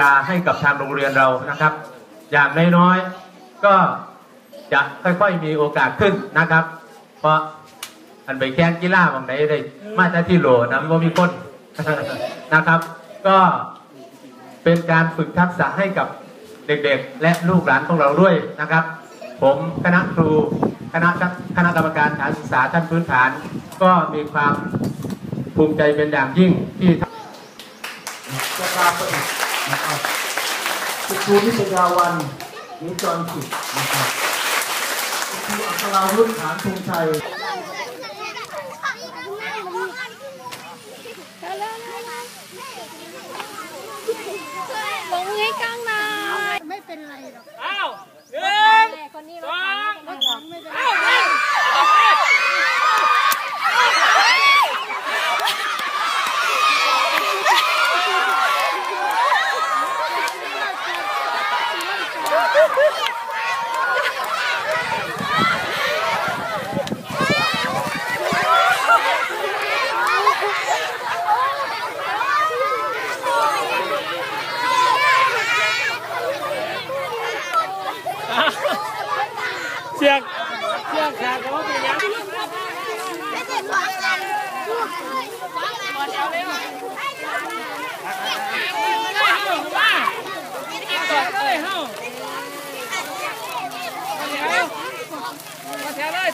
ลาให้กับทางโรงเรียนเรานะครับ อย่างน้อยๆก็จะค่อยๆมีโอกาสขึ้นนะครับ เพราะอันไปแข่งกีฬาบางไหนได้มาตรที่โหลนะว่ามีคนนะครับ ก็เป็นการฝึกทักษะให้กับเด็กๆ และลูกหลานของเราด้วยนะครับ ผมคณะครูคณะคณะกรรมการการศึกษาท่านพื้นฐาน ก็มีความภูมิใจเป็นอย่างยิ่งที่จะพา นะครับคุรูนิสยาวันนิจรจิตนะครับคุณครูอัศราวุฒิฐานพงชัยลงให้กลง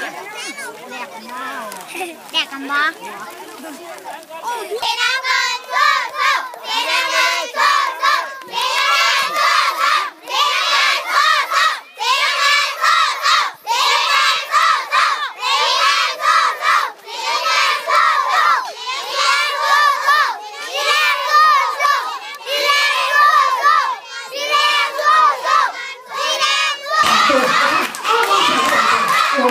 两个猫。两个猫